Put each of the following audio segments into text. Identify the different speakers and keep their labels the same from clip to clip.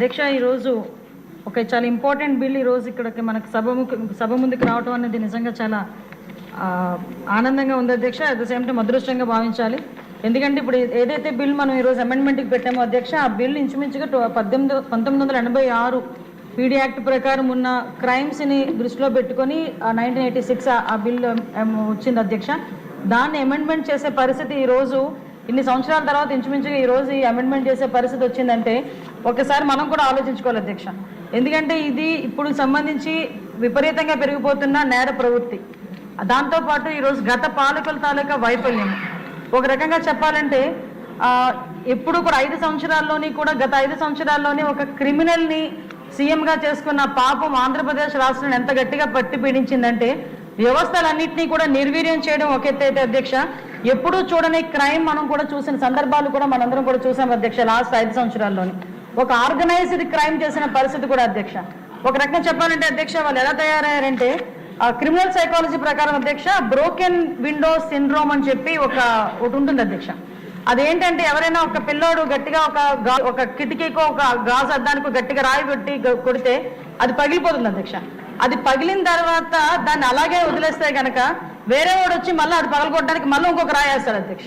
Speaker 1: అధ్యక్ష ఈరోజు ఒక చాలా ఇంపార్టెంట్ బిల్ ఈరోజు ఇక్కడికి మనకు సభ ముఖ సభ ముందుకు రావడం అనేది నిజంగా చాలా ఆనందంగా ఉంది అధ్యక్ష. అట్ ద సేమ్ టైం అదృష్టంగా భావించాలి. ఎందుకంటే ఇప్పుడు ఏదైతే బిల్ మనం ఈరోజు అమెండ్మెంట్కి పెట్టామో అధ్యక్ష ఆ బిల్ ఇంచుమించుగా పద్దెనిమిది పంతొమ్మిది వందల ఎనభై ఆరు పీడీ యాక్ట్ ప్రకారం ఉన్న క్రైమ్స్ని దృష్టిలో పెట్టుకొని నైన్టీన్ ఎయిటీ సిక్స్ ఆ బిల్ వచ్చింది అధ్యక్ష. దాన్ని అమెండ్మెంట్ చేసే పరిస్థితి ఈరోజు ఇన్ని సంవత్సరాల తర్వాత ఇంచుమించుగా ఈ రోజు ఈ అమెండ్మెంట్ చేసే పరిస్థితి వచ్చిందంటే ఒకసారి మనం కూడా ఆలోచించుకోవాలి అధ్యక్ష. ఎందుకంటే ఇది ఇప్పుడు సంబంధించి విపరీతంగా పెరిగిపోతున్న నేర ప్రవృత్తి. దాంతోపాటు ఈరోజు గత పాలకుల తాలూకా వైఫల్యం. ఒక రకంగా చెప్పాలంటే ఎప్పుడు కూడా ఐదు సంవత్సరాల్లోని కూడా గత ఐదు సంవత్సరాల్లోని ఒక క్రిమినల్ని సీఎంగా చేసుకున్న పాపం ఆంధ్రప్రదేశ్ రాష్ట్రాన్ని ఎంత గట్టిగా పట్టి పీడించిందంటే వ్యవస్థలన్నింటినీ కూడా నిర్వీర్యం చేయడం ఒక ఎత్తు అయితే అధ్యక్ష ఎప్పుడూ చూడని క్రైమ్ మనం కూడా చూసిన సందర్భాలు కూడా మనందరం కూడా చూసాం అధ్యక్ష లాస్ట్ ఐదు సంవత్సరాల్లోని. ఒక ఆర్గనైజ్డ్ క్రైమ్ చేసిన పరిస్థితి కూడా అధ్యక్ష. ఒక రకంగా చెప్పాలంటే అధ్యక్ష వాళ్ళు ఎలా తయారయ్యారంటే క్రిమినల్ సైకాలజీ ప్రకారం అధ్యక్ష బ్రోకెన్ విండో సిండ్రోమ్ అని చెప్పి ఒక ఒకటి ఉంటుంది అధ్యక్ష. అదేంటంటే ఎవరైనా ఒక పిల్లోడు గట్టిగా ఒక ఒక కిటికీకో ఒక గాజు అద్దానికి గట్టిగా రాయి పెట్టి కొడితే అది పగిలిపోతుంది అధ్యక్ష. అది పగిలిన తర్వాత దాన్ని అలాగే వదిలేస్తే కనుక వేరే వాడు వచ్చి మళ్ళీ అది పగలగొట్టడానికి మళ్ళీ ఇంకొక రాయేస్తాడు అధ్యక్ష.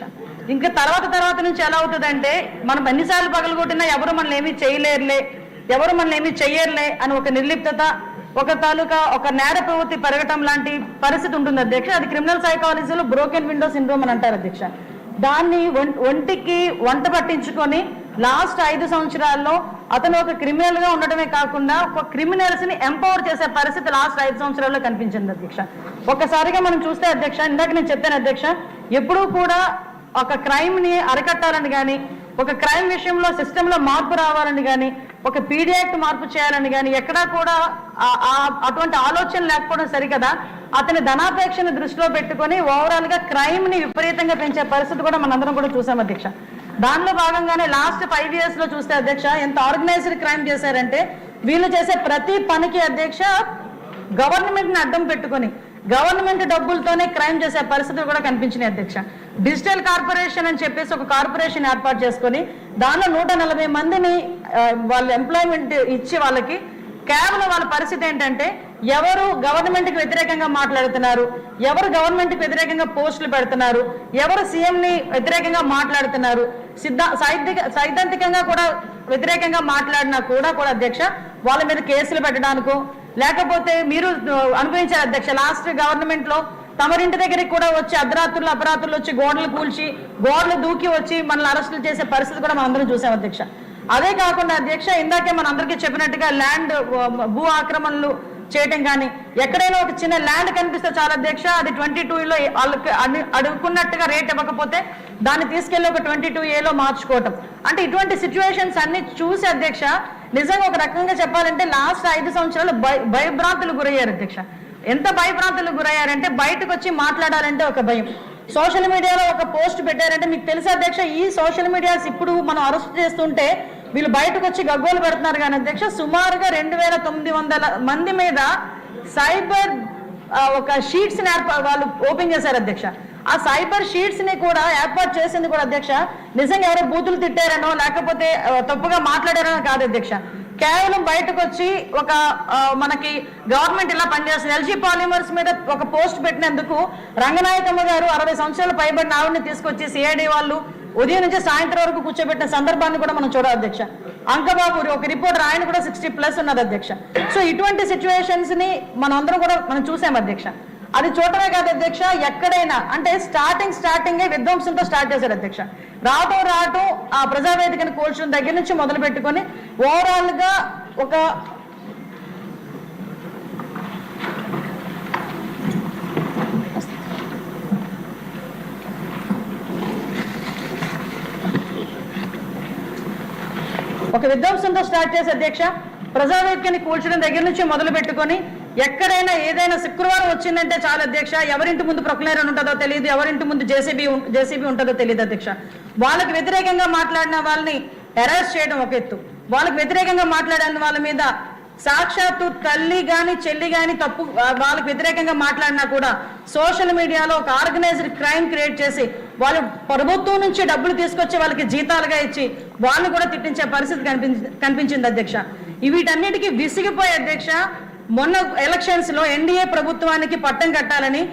Speaker 1: ఇంకా తర్వాత తర్వాత నుంచి ఎలా అవుతుందంటే మనం ఎన్నిసార్లు పగలగొట్టినా ఎవరు మనల్ని ఏమీ చేయలేరులే ఎవరు మనల్ని ఏమీ చేయర్లే అని ఒక నిర్లిప్తత ఒక తాలూకా ఒక నేర ప్రవృత్తి పెరగటం లాంటి పరిస్థితి ఉంటుంది అధ్యక్ష. అది క్రిమినల్ సైకాలజీలో బ్రోకెన్ విండో సిండ్రోమ్ అని అంటారు అధ్యక్ష. దాన్ని ఒంటికి వంట పట్టించుకొని లాస్ట్ ఐదు సంవత్సరాల్లో అతను ఒక క్రిమినల్గా ఉండటమే కాకుండా ఒక క్రిమినల్స్ని ఎంపవర్ చేసే పరిస్థితి లాస్ట్ ఐదు సంవత్సరాల్లో కనిపించింది అధ్యక్ష. ఒక్కసారిగా మనం చూస్తే అధ్యక్ష ఇందాక నేను చెప్పాను అధ్యక్ష ఎప్పుడూ కూడా ఒక క్రైమ్ని అరికట్టాలని కానీ ఒక క్రైమ్ విషయంలో సిస్టమ్లో మార్పు రావాలని కానీ ఒక పీడియాక్ట్ మార్పు చేయాలని కానీ ఎక్కడా కూడా అటువంటి ఆలోచన లేకపోవడం సరికదా? అతని ధనాపేక్షను దృష్టిలో పెట్టుకొని ఓవరాల్గా క్రైమ్ని విపరీతంగా పెంచే పరిస్థితి కూడా మనందరం కూడా చూసాం అధ్యక్ష. దానిలో భాగంగానే లాస్ట్ ఫైవ్ ఇయర్స్లో చూస్తే అధ్యక్ష ఎంత ఆర్గనైజ్డ్ క్రైమ్ చేశారంటే వీళ్ళు చేసే ప్రతి పనికి అధ్యక్ష గవర్నమెంట్ని అడ్డం పెట్టుకొని గవర్నమెంట్ డబ్బులతోనే క్రైమ్ చేసే పరిస్థితులు కూడా కనిపించినాయి అధ్యక్ష. డిజిటల్ కార్పొరేషన్ అని చెప్పేసి ఒక కార్పొరేషన్ ఏర్పాటు చేసుకొని దానిలో నూట నలభై మందిని వాళ్ళ ఎంప్లాయ్మెంట్ ఇచ్చి వాళ్ళకి కేవలం వాళ్ళ పరిస్థితి ఏంటంటే ఎవరు గవర్నమెంట్కి వ్యతిరేకంగా మాట్లాడుతున్నారు ఎవరు గవర్నమెంట్కి వ్యతిరేకంగా పోస్టులు పెడుతున్నారు ఎవరు సీఎం ని వ్యతిరేకంగా మాట్లాడుతున్నారు సిద్ధ సైద్ధిక సైద్ధాంతికంగా కూడా వ్యతిరేకంగా మాట్లాడినా కూడా కూడా అధ్యక్ష వాళ్ళ మీద కేసులు పెట్టడానికో లేకపోతే మీరు అనుభవించారు అధ్యక్ష లాస్ట్ గవర్నమెంట్లో తమరింటి దగ్గరికి కూడా వచ్చి అర్ధరాత్రులు అపరాత్రులు వచ్చి గోడలు కూల్చి గోడలు దూకి వచ్చి మనల్ని అరెస్టులు చేసే పరిస్థితి కూడా మనం అందరం చూసాం అధ్యక్ష. అదే కాకుండా అధ్యక్ష ఇందాకే మన అందరికీ చెప్పినట్టుగా ల్యాండ్ భూ ఆక్రమణలు చేయటం కానీ ఎక్కడైనా ఒక చిన్న ల్యాండ్ కనిపిస్తే చాలా అధ్యక్ష అది ట్వంటీ టూలో వాళ్ళకి అడుగుకున్నట్టుగా రేట్ ఇవ్వకపోతే దాన్ని తీసుకెళ్ళి ఒక ట్వంటీ టూ ఏలో మార్చుకోవటం. అంటే ఇటువంటి సిచ్యువేషన్స్ అన్ని చూసి అధ్యక్ష నిజంగా ఒక రకంగా చెప్పాలంటే లాస్ట్ ఐదు సంవత్సరాలు భయ భయభ్రాంతులు గురయ్యారు అధ్యక్ష. ఎంత భయభ్రాంతులు గురయ్యారంటే బయటకు వచ్చి మాట్లాడాలంటే ఒక భయం. సోషల్ మీడియాలో ఒక పోస్ట్ పెట్టారంటే మీకు తెలుసా అధ్యక్ష ఈ సోషల్ మీడియాస్ ఇప్పుడు మనం అరెస్ట్ చేస్తుంటే వీళ్ళు బయటకు వచ్చి గగ్గోలు పెడుతున్నారు కానీ అధ్యక్ష సుమారుగా రెండు వేల తొమ్మిది వందల మంది మీద సైబర్ ఒక షీట్స్ వాళ్ళు ఓపెన్ చేశారు అధ్యక్ష. ఆ సైబర్ షీట్స్ని కూడా ఏర్పాటు చేసింది కూడా అధ్యక్ష నిజంగా ఎవరో బూతులు తిట్టారనో లేకపోతే తప్పుగా మాట్లాడారనో కాదు అధ్యక్ష. కేవలం బయటకు వచ్చి ఒక మనకి గవర్నమెంట్ ఇలా పనిచేస్తుంది. ఎల్జీ పాలిమర్స్ మీద ఒక పోస్ట్ పెట్టినందుకు రంగనాయకమ్మ గారు అరవై సంవత్సరాలు పైబడిన ఆవిడని తీసుకొచ్చి సిఐడి వాళ్ళు ఉదయం నుంచి సాయంత్రం వరకు కూర్చోబెట్టిన సందర్భాన్ని కూడా మనం చూడాలి అధ్యక్ష. అంకబాబు ఒక రిపోర్టర్ ఆయన కూడా సిక్స్టీ ప్లస్ ఉన్నది అధ్యక్ష. సో ఇటువంటి సిచ్యువేషన్స్ని మనం అందరం కూడా మనం చూసాం అధ్యక్ష. అది చూడటమే కాదు అధ్యక్ష ఎక్కడైనా అంటే స్టార్టింగ్ స్టార్టింగే విధ్వంసంతో స్టార్ట్ చేశారు అధ్యక్ష. రావటం రావటం ఆ ప్రజావేదికను కోల్చడం దగ్గర నుంచి మొదలు పెట్టుకొని ఓవరాల్గా ఒక ఒక విధ్వంసంతో స్టార్ట్ చేసే అధ్యక్ష ప్రజావేదికని కూల్చడం దగ్గర నుంచి మొదలు పెట్టుకొని ఎక్కడైనా ఏదైనా శుక్రవారం వచ్చిందంటే చాలా అధ్యక్ష ఎవరింటి ముందు ప్రొక్లేరన్ ఉంటుందో తెలియదు ఎవరింటి ముందు జేసీబీ జేసీబీ ఉంటుందో తెలియదు అధ్యక్ష. వాళ్ళకి వ్యతిరేకంగా మాట్లాడిన వాళ్ళని అరెస్ట్ చేయడం ఒక ఎత్తు. వాళ్ళకి వ్యతిరేకంగా మాట్లాడిన వాళ్ళ మీద సాక్షాత్తు తల్లి గాని చెల్లి గాని తప్పు వాళ్ళకి వ్యతిరేకంగా మాట్లాడినా కూడా సోషల్ మీడియాలో ఒక ఆర్గనైజ్డ్ క్రైమ్ క్రియేట్ చేసి వాళ్ళు ప్రభుత్వం నుంచి డబ్బులు తీసుకొచ్చి వాళ్ళకి జీతాలుగా ఇచ్చి వాళ్ళని కూడా తిట్టించే పరిస్థితి కనిపించి కనిపించింది అధ్యక్ష. వీటన్నిటికీ విసిగిపోయే అధ్యక్ష మొన్న ఎలక్షన్స్లో ఎన్డీఏ ప్రభుత్వానికి పట్టం కట్టాలని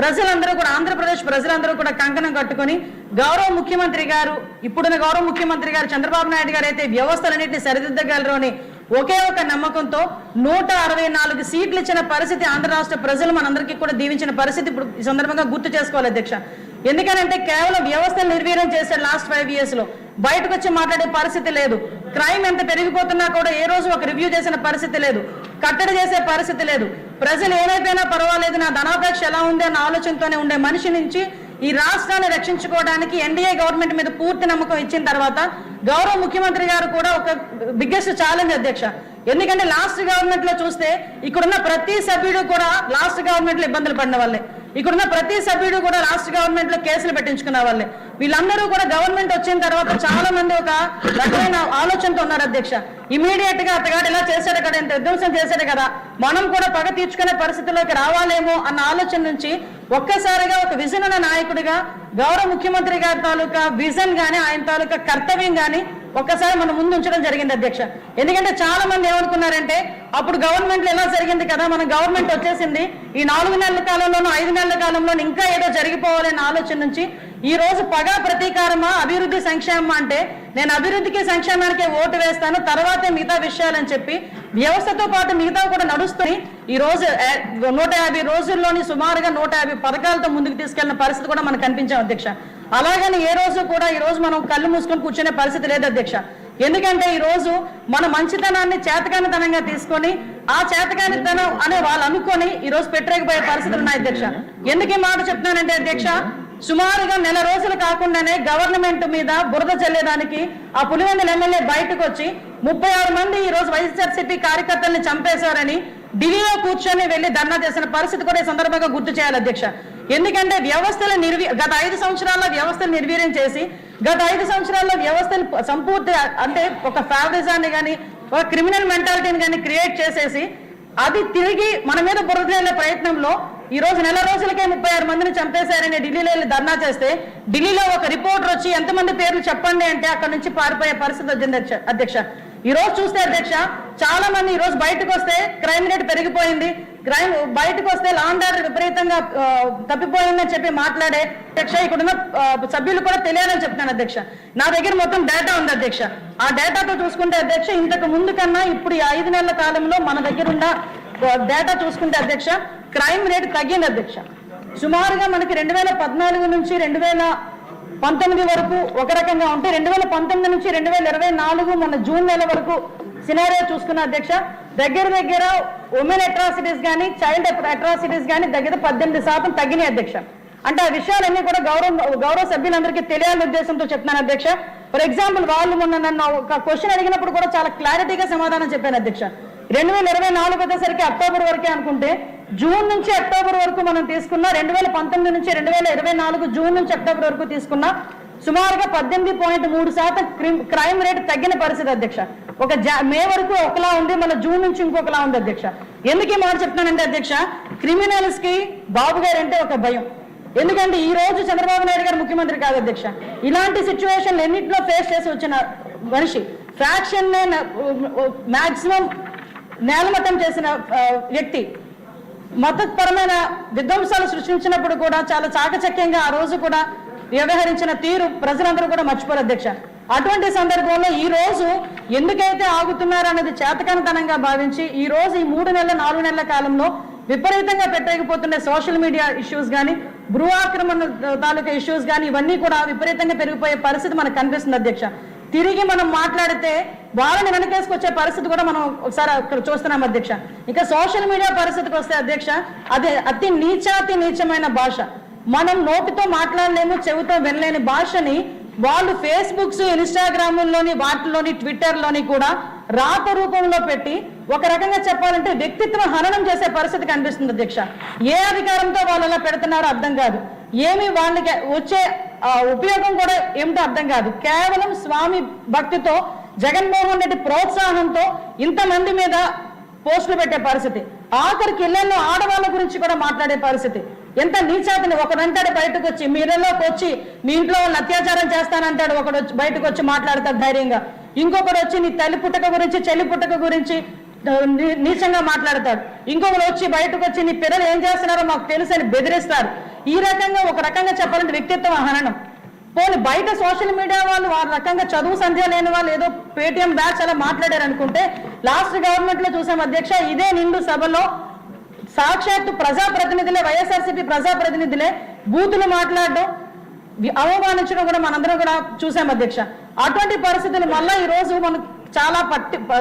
Speaker 1: ప్రజలందరూ కూడా ఆంధ్రప్రదేశ్ ప్రజలందరూ కూడా కంకణం కట్టుకొని గౌరవ ముఖ్యమంత్రి గారు ఇప్పుడున్న గౌరవ ముఖ్యమంత్రి గారు చంద్రబాబు నాయుడు గారు అయితే వ్యవస్థలన్నింటినీ సరిదిద్దగలరు అని ఒకే ఒక నమ్మకంతో నూట అరవై నాలుగు సీట్లు ఇచ్చిన పరిస్థితి ఆంధ్ర రాష్ట్ర ప్రజలు మనందరికీ కూడా దీవించిన పరిస్థితి ఇప్పుడు ఈ సందర్భంగా గుర్తు చేసుకోవాలి అధ్యక్ష. ఎందుకనంటే కేవలం వ్యవస్థను నిర్వీర్యం చేశారు లాస్ట్ ఫైవ్ ఇయర్స్లో. బయటకు వచ్చి మాట్లాడే పరిస్థితి లేదు. క్రైమ్ ఎంత పెరిగిపోతున్నా కూడా ఏ రోజు ఒక రివ్యూ చేసిన పరిస్థితి లేదు. కట్టడి చేసే పరిస్థితి లేదు. ప్రజలు ఏమైపోయినా పర్వాలేదు నా ధనాపేక్ష ఎలా ఉంది అన్న ఆలోచనతోనే ఉండే మనిషి నుంచి ఈ రాష్ట్రాన్ని రక్షించుకోవడానికి ఎన్డీఏ గవర్నమెంట్ మీద పూర్తి నమ్మకం ఇచ్చిన తర్వాత గౌరవ ముఖ్యమంత్రి గారు కూడా ఒక బిగ్గెస్ట్ ఛాలెంజ్ అధ్యక్ష. ఎందుకంటే లాస్ట్ గవర్నమెంట్లో చూస్తే ఇక్కడున్న ప్రతి సభ్యుడు కూడా లాస్ట్ గవర్నమెంట్లో ఇబ్బందులు పడిన వాళ్ళే. ఇక్కడున్న ప్రతి సభ్యుడు కూడా రాష్ట్ర గవర్నమెంట్లో కేసులు పెట్టించుకున్న వాళ్ళే. వీళ్ళందరూ కూడా గవర్నమెంట్ వచ్చిన తర్వాత చాలా మంది ఒక రకమైన ఆలోచనతో ఉన్నారు అధ్యక్ష. ఇమీడియట్గా అతగాడు ఇలా చేశాడు కదా ఇంత విధ్వంసం చేశాడు కదా మనం కూడా పగ తీర్చుకునే పరిస్థితిలోకి రావాలేమో అన్న ఆలోచన నుంచి ఒక్కసారిగా ఒక విజన్ ఉన్న నాయకుడిగా గౌరవ ముఖ్యమంత్రి గారి తాలూకా విజన్ గాని ఆయన తాలూకా కర్తవ్యం గాని ఒక్కసారి మనం ముందు ఉంచడం జరిగింది అధ్యక్ష. ఎందుకంటే చాలా మంది ఏమనుకున్నారంటే అప్పుడు గవర్నమెంట్ ఎలా జరిగింది కదా మన గవర్నమెంట్ వచ్చేసింది. ఈ నాలుగు నెలల కాలంలోనూ ఐదు నెలల కాలంలోనూ ఇంకా ఏదో జరిగిపోవాలనే ఆలోచన నుంచి ఈ రోజు పగా ప్రతీకారమా అభివృద్ధి సంక్షేమం అంటే నేను అభివృద్ధికి సంక్షేమానికి ఓటు వేస్తాను తర్వాతే మిగతా విషయాలని చెప్పి వ్యవస్థతో పాటు మిగతా కూడా నడుస్తుంది. ఈ రోజు నూట యాభై రోజుల్లోని సుమారుగా నూట యాభై పథకాలతో ముందుకు తీసుకెళ్ళిన పరిస్థితి కూడా మనకు కనిపించాం అధ్యక్ష. అలాగని ఏ రోజు కూడా ఈ రోజు మనం కళ్ళు మూసుకొని కూర్చునే పరిస్థితి లేదు అధ్యక్ష. ఎందుకంటే ఈ రోజు మన మంచితనాన్ని చేతకానితనంగా తీసుకొని ఆ చేతకానితనం అనే వాళ్ళు అనుకొని ఈ రోజు పెట్టలేకపోయే పరిస్థితులు ఉన్నాయి అధ్యక్ష. ఎందుకు ఈ మాట చెప్తున్నానంటే అధ్యక్ష సుమారుగా నెల రోజులు కాకుండానే గవర్నమెంట్ మీద బురద చల్లేదానికి ఆ పులివెందుల ఎమ్మెల్యే బయటకు వచ్చి ముప్పై ఆరు మంది ఈ రోజు వైఎస్ఆర్సీపీ కార్యకర్తల్ని చంపేశారని ఢిల్లీలో కూర్చొని వెళ్ళి ధర్నా చేసిన పరిస్థితి కూడా ఈ సందర్భంగా గుర్తు చేయాలి అధ్యక్ష. ఎందుకంటే వ్యవస్థలు నిర్వీ గత ఐదు సంవత్సరాల్లో వ్యవస్థను నిర్వీర్యం చేసి గత ఐదు సంవత్సరాల్లో వ్యవస్థను సంపూర్తి అంటే ఒక ఫ్యావరిజాన్ని కానీ ఒక క్రిమినల్ మెంటాలిటీని కానీ క్రియేట్ చేసేసి అది తిరిగి మన మీద బురదలే ప్రయత్నంలో ఈ రోజు నెల రోజులకే ముప్పై ఆరు మందిని చంపేశారని ఢిల్లీలో వెళ్ళి ధర్నా చేస్తే ఢిల్లీలో ఒక రిపోర్టర్ వచ్చి ఎంతమంది పేర్లు చెప్పండి అంటే అక్కడ నుంచి పారిపోయే పరిస్థితి వచ్చింది అధ్యక్ష. ఈ రోజు చూస్తే అధ్యక్ష చాలా మంది ఈ రోజు బయటకు వస్తే క్రైమ్ రేట్ పెరిగిపోయింది. క్రైమ్ బయటకు వస్తే లాండర్ విపరీతంగా తప్పిపోయిందని చెప్పి మాట్లాడే అధ్యక్ష ఇక్కడ ఉన్న సభ్యులు కూడా తెలియాలని చెప్తున్నాను అధ్యక్ష. నా దగ్గర మొత్తం డేటా ఉంది అధ్యక్ష. ఆ డేటాతో చూసుకుంటే అధ్యక్ష ఇంతకు ముందు కన్నా ఇప్పుడు ఈ ఐదు నెలల కాలంలో మన దగ్గర ఉన్న డేటా చూసుకుంటే అధ్యక్ష క్రైమ్ రేట్ తగ్గింది అధ్యక్ష. సుమారుగా మనకి రెండు వేల పద్నాలుగు నుంచి రెండు వేల పంతొమ్మిది వరకు ఒక రకంగా ఉంటే రెండు వేల పంతొమ్మిది నుంచి రెండు వేల ఇరవై నాలుగు మన జూన్ నెల వరకు సినారియో చూసుకున్న అధ్యక్ష దగ్గర దగ్గర ఉమెన్ అట్రాసిటీస్ కానీ చైల్డ్ అట్రాసిటీస్ కానీ దగ్గర పద్దెనిమిది శాతం తగ్గినాయి అధ్యక్ష. అంటే ఆ విషయాలన్నీ కూడా గౌరవ గౌరవ సభ్యులందరికీ తెలియాలని ఉద్దేశంతో చెప్తున్నాను అధ్యక్ష. ఫర్ ఎగ్జాంపుల్ వాళ్ళు మొన్న నన్ను ఒక క్వశ్చన్ అడిగినప్పుడు కూడా చాలా క్లారిటీగా సమాధానం చెప్పాను అధ్యక్ష. రెండు వేల ఇరవై నాలుగు వచ్చేసరికి అక్టోబర్ వరకే అనుకుంటే జూన్ నుంచి అక్టోబర్ వరకు మనం తీసుకున్న రెండు వేల పంతొమ్మిది నుంచి రెండు వేల ఇరవై నాలుగు జూన్ నుంచి అక్టోబర్ వరకు తీసుకున్న సుమారుగా పద్దెనిమిది పాయింట్ మూడు శాతం క్రైమ్ రేట్ తగ్గిన పరిస్థితి అధ్యక్ష. ఒక మే వరకు ఒకలా ఉంది మన జూన్ నుంచి ఇంకొకలా ఉంది అధ్యక్ష. ఎందుకు ఈ మాట చెప్తున్నానంటే అధ్యక్ష క్రిమినల్స్కి బాబు గారు అంటే ఒక భయం. ఎందుకంటే ఈ రోజు చంద్రబాబు నాయుడు గారు ముఖ్యమంత్రి కాదు అధ్యక్ష. ఇలాంటి సిచ్యువేషన్ ఎన్నింటిలో ఫేస్ చేసి వచ్చిన మనిషి ఫ్రాక్షన్ మాక్సిమం నేలమట్టం చేసిన వ్యక్తి మతపరమైన విధ్వంసాలు సృష్టించినప్పుడు కూడా చాలా చాకచక్యంగా ఆ రోజు కూడా వ్యవహరించిన తీరు ప్రజలందరూ కూడా మర్చిపోరు అధ్యక్ష. అటువంటి సందర్భంలో ఈ రోజు ఎందుకైతే ఆగుతున్నారు అన్నది చేతకనతనంగా భావించి ఈ రోజు ఈ మూడు నెలల నాలుగు నెలల కాలంలో విపరీతంగా పెట్టకపోతుండే సోషల్ మీడియా ఇష్యూస్ కానీ భ్రూ ఆక్రమణ తాలూకా ఇష్యూస్ కానీ ఇవన్నీ కూడా విపరీతంగా పెరిగిపోయే పరిస్థితి మనకు కనిపిస్తుంది అధ్యక్ష. తిరిగి మనం మాట్లాడితే వాళ్ళని వెనకేసుకొచ్చే పరిస్థితి కూడా మనం ఒకసారి అక్కడ చూస్తున్నాం అధ్యక్ష. ఇక సోషల్ మీడియా పరిస్థితికి వస్తే అధ్యక్ష అది అతి నీచాతి నీచమైన భాష. మనం నోటితో మాట్లాడలేము చెవితో వినలేని భాషని వాళ్ళు ఫేస్బుక్స్ ఇన్స్టాగ్రాముల్లోని వాటిలోని ట్విట్టర్లోని కూడా రాత రూపంలో పెట్టి ఒక రకంగా చెప్పాలంటే వ్యక్తిత్వ హననం చేసే పరిస్థితి కనిపిస్తుంది అధ్యక్ష. ఏ అధికారంతో వాళ్ళు అలా పెడుతున్నారో అర్థం కాదు. ఏమి వాళ్ళకి వచ్చే ఉపయోగం కూడా ఏమిటో అర్థం కాదు. కేవలం స్వామి భక్తితో జగన్మోహన్ రెడ్డి ప్రోత్సాహంతో ఇంతమంది మీద పోస్టులు పెట్టే పరిస్థితి. ఆఖరికి ఇళ్ళలో ఆడవాళ్ళ గురించి కూడా మాట్లాడే పరిస్థితి. ఎంత నీచాతని ఒకడంటాడు బయటకు వచ్చి మీ వచ్చి మీ ఇంట్లో వాళ్ళు అత్యాచారం చేస్తానంటాడు ఒకడు వచ్చి బయటకు వచ్చి మాట్లాడతాడు ధైర్యంగా. ఇంకొకడు వచ్చి నీ తల్లి పుట్టక గురించి చెల్లి పుట్టక గురించి నీచంగా మాట్లాడతాడు. ఇంకొకరు వచ్చి బయటకు వచ్చి నీ పిల్లలు ఏం చేస్తున్నారో మాకు తెలుసు అని బెదిరిస్తారు ఈ రకంగా ఒక రకంగా చెప్పాలంటే వ్యక్తిత్వం హననం పోనీ బయట సోషల్ మీడియా వాళ్ళు ఆ రకంగా చదువు సంధ్య లేని వాళ్ళు ఏదో పేటిఎం బ్యాచ్ అలా మాట్లాడారు అనుకుంటే లాస్ట్ గవర్నమెంట్లో చూసాం అధ్యక్ష ఇదే నిండు సభలో సాక్షాత్తు ప్రజాప్రతినిధులే వైఎస్ఆర్సీపీ ప్రజాప్రతినిధులే బూతులు మాట్లాడడం అవమానించడం కూడా మనందరం కూడా చూసాం అధ్యక్ష. అటువంటి పరిస్థితులు మళ్ళా ఈ రోజు మనం చాలా పట్టి ప-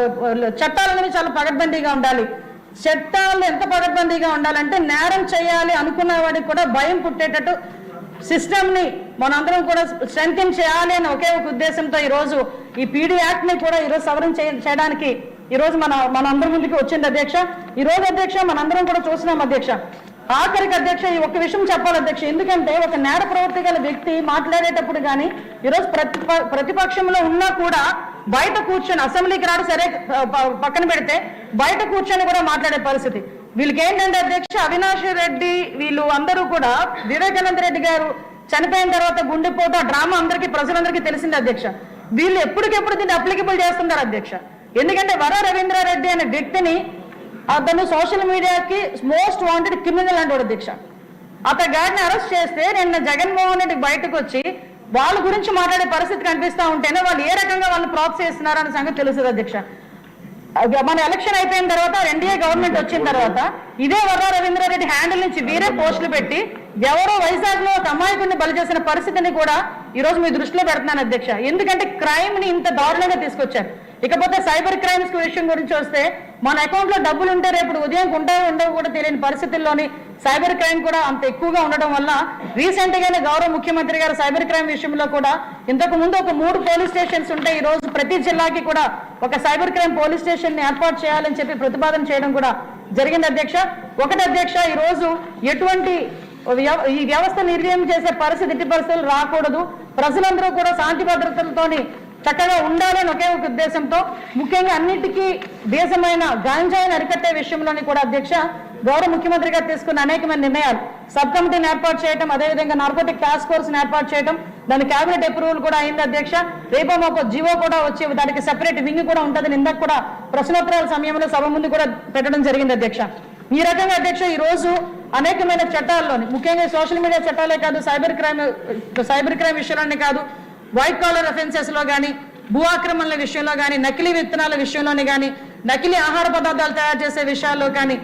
Speaker 1: చట్టాలనేవి చాలా పగడ్బందీగా ఉండాలి. చట్టాలు ఎంత పగడ్బందీగా ఉండాలంటే నేరం చేయాలి అనుకున్న వాడికి కూడా భయం పుట్టేటట్టు సిస్టమ్ని మనందరం కూడా స్ట్రెంగ్ చేయాలి అని ఒకే ఒక ఉద్దేశంతో ఈరోజు ఈ పీడీ యాక్ట్ని కూడా ఈరోజు సవరణ చేయడానికి ఈ రోజు మన మన అందరి ముందుకి వచ్చింది అధ్యక్ష. ఈ రోజు అధ్యక్ష మనందరం కూడా చూసినాం అధ్యక్ష. ఆఖరికి అధ్యక్ష ఈ ఒక్క విషయం చెప్పాలి అధ్యక్ష. ఎందుకంటే ఒక నేర ప్రవృత్తి గల వ్యక్తి మాట్లాడేటప్పుడు కానీ ఈరోజు ప్రతి ప్రతిపక్షంలో ఉన్నా కూడా బయట కూర్చొని అసెంబ్లీకి రాడు సరే పక్కన పెడితే బయట కూర్చొని కూడా మాట్లాడే పరిస్థితి. వీళ్ళకి ఏంటంటే అధ్యక్ష అవినాష్ రెడ్డి వీళ్ళు అందరూ కూడా వివేకానంద రెడ్డి గారు చనిపోయిన తర్వాత గుండెపోతా డ్రామా అందరికీ ప్రజలందరికీ తెలిసింది అధ్యక్ష. వీళ్ళు ఎప్పటికెప్పుడు దీన్ని అప్లికబుల్ చేస్తున్నారు అధ్యక్ష. ఎందుకంటే వర రవీంద్రారెడ్డి అనే వ్యక్తిని అతను సోషల్ మీడియాకి మోస్ట్ వాంటెడ్ క్రిమినల్ అంటాడు దీక్ష. అతని గారిని అరెస్ట్ చేస్తే నిన్న జగన్మోహన్ రెడ్డి బయటకు వచ్చి వాళ్ళ గురించి మాట్లాడే పరిస్థితి కనిపిస్తా ఉంటేనే వాళ్ళు ఏ రకంగా వాళ్ళు ప్రాప్ చేస్తున్నారు అనే సంగతి తెలుస్తుంది అధ్యక్ష మన ఎలక్షన్ అయిపోయిన తర్వాత ఎన్డీఏ గవర్నమెంట్ వచ్చిన తర్వాత ఇదే వర్రా రవీంద్రారెడ్డి హ్యాండిల్ నుంచి వీరే పోస్టులు పెట్టి ఎవరో వైజాగ్లో ఒక అమాయకుడిని బలి చేసిన పరిస్థితిని కూడా ఈ రోజు మీ దృష్టిలో పెడుతున్నాను అధ్యక్ష. ఎందుకంటే క్రైమ్ని ఇంత దారుణంగా తీసుకొచ్చారు. ఇకపోతే సైబర్ క్రైమ్స్ విషయం గురించి వస్తే మన అకౌంట్లో డబ్బులు ఉంటే రేపు ఉదయం ఉంటాయో ఉండవు కూడా తెలియని పరిస్థితుల్లోని సైబర్ క్రైమ్ కూడా అంత ఎక్కువగా ఉండడం వల్ల రీసెంట్ గానే గౌరవ ముఖ్యమంత్రి గారు సైబర్ క్రైమ్ విషయంలో కూడా ఇంతకు ముందు ఒక మూడు పోలీస్ స్టేషన్స్ ఉంటే ఈ రోజు ప్రతి జిల్లాకి కూడా ఒక సైబర్ క్రైమ్ పోలీస్ స్టేషన్ని ఏర్పాటు చేయాలని చెప్పి ప్రతిపాదన చేయడం కూడా జరిగింది అధ్యక్ష. ఒకటి అధ్యక్ష ఈ రోజు ఎటువంటి వ్యవ- ఈ వ్యవస్థ నిర్ణయం చేసే పరిస్థితి ఇట్టి పరిస్థితులు రాకూడదు. ప్రజలందరూ కూడా శాంతి భద్రతలతోని చక్కగా ఉండాలని ఒకే ఒక ఉద్దేశంతో ముఖ్యంగా అన్నిటికీ దేశమైన గాంజాయిని అరికట్టే విషయంలోని కూడా అధ్యక్ష గౌరవ ముఖ్యమంత్రి గారు తీసుకున్న అనేకమైన నిర్ణయాలు. సబ్ కమిటీని ఏర్పాటు చేయడం అదేవిధంగా నార్కోటిక్ టాస్క్ ఫోర్స్ ఏర్పాటు చేయడం దాని కేబినెట్ అప్రూవల్ కూడా అయింది అధ్యక్ష. రేపో మాకు జీవో కూడా వచ్చి దానికి సెపరేట్ వింగ్ కూడా ఉంటుంది ఇందాక కూడా ప్రశ్నోత్తరాల సమయంలో సభ ముందు కూడా పెట్టడం జరిగింది అధ్యక్ష. ఈ రకంగా అధ్యక్ష ఈ రోజు అనేకమైన చట్టాల్లోని ముఖ్యంగా సోషల్ మీడియా చట్టాలే కాదు సైబర్ క్రైమ్ సైబర్ క్రైమ్ విషయంలోనే కాదు వైట్ కాలర్ అఫెన్సెస్లో కానీ భూ ఆక్రమణల విషయంలో కానీ నకిలీ విత్తనాల విషయంలోని కానీ నకిలీ ఆహార పదార్థాలు తయారు చేసే విషయాల్లో కానీ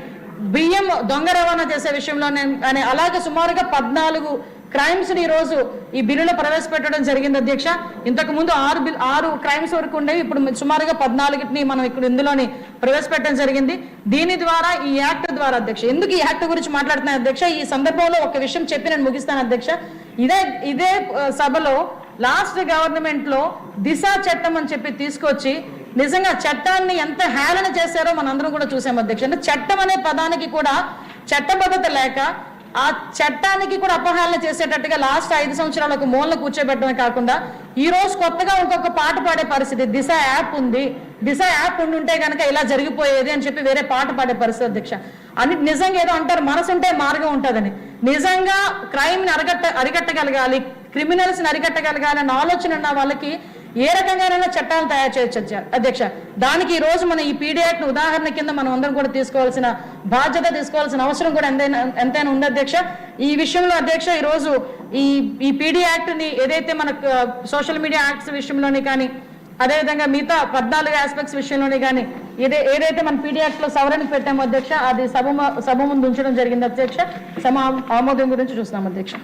Speaker 1: బియ్యం దొంగ రవాణా చేసే విషయంలోనే కానీ అలాగే సుమారుగా పద్నాలుగు క్రైమ్స్ని ఈ రోజు ఈ బిల్లులో ప్రవేశపెట్టడం జరిగింది అధ్యక్ష. ఇంతకు ముందు ఆరు బిల్ ఆరు క్రైమ్స్ వరకు ఉండేవి ఇప్పుడు సుమారుగా పద్నాలుగుని మనం ఇక్కడ ఇందులోని ప్రవేశపెట్టడం జరిగింది. దీని ద్వారా ఈ యాక్ట్ ద్వారా అధ్యక్ష ఎందుకు ఈ యాక్ట్ గురించి మాట్లాడుతున్నాను అధ్యక్ష? ఈ సందర్భంలో ఒక విషయం చెప్పి నేను ముగిస్తాను అధ్యక్ష. ఇదే ఇదే సభలో లాస్ట్ గవర్నమెంట్లో దిశ చట్టం అని చెప్పి తీసుకొచ్చి నిజంగా చట్టాన్ని ఎంత హేళన చేశారో మనందరం కూడా చూసాం అధ్యక్ష. అంటే చట్టం అనే పదానికి కూడా చట్టబద్ధత లేక ఆ చట్టానికి కూడా అపహేళన చేసేటట్టుగా లాస్ట్ ఐదు సంవత్సరాలకు మూలన కూర్చోబెట్టడమే కాకుండా ఈ రోజు కొత్తగా ఇంకొక పాట పాడే పరిస్థితి దిశ యాప్ ఉంది. దిశ యాప్ ఉండి ఉంటే కనుక ఇలా జరిగిపోయేది అని చెప్పి వేరే పాట పాడే పరిస్థితి అధ్యక్ష. అని నిజంగా ఏదో అంటారు మనసుంటే మార్గం ఉంటుందని. నిజంగా క్రైమ్ని అరికట్టగలగాలి క్రిమినల్స్ అరికట్టగలగాలన్న ఆలోచన ఉన్న వాళ్ళకి ఏ రకంగానైనా చట్టాలు తయారు చేయొచ్చు అధ్యక్ష. దానికి ఈ రోజు మన ఈ పీడియాక్ట్ ఉదాహరణ కింద మనం అందరం కూడా తీసుకోవాల్సిన బాధ్యత తీసుకోవాల్సిన అవసరం కూడా ఎంతైనా ఎంతైనా ఉంది అధ్యక్ష. ఈ విషయంలో అధ్యక్ష ఈ రోజు ఈ ఈ పీడీ యాక్ట్ని ఏదైతే మన సోషల్ మీడియా యాక్ట్స్ విషయంలోనే కానీ అదేవిధంగా మిగతా పద్నాలుగు ఆస్పెక్ట్స్ విషయంలోనే కానీ ఏదే ఏదైతే మన పీడీ యాక్ట్లో సవరణ పెట్టామో అధ్యక్ష అది సభ సభ ముందు ఉంచడం జరిగింది అధ్యక్ష. సమ ఆమోదం గురించి చూస్తున్నాం అధ్యక్ష.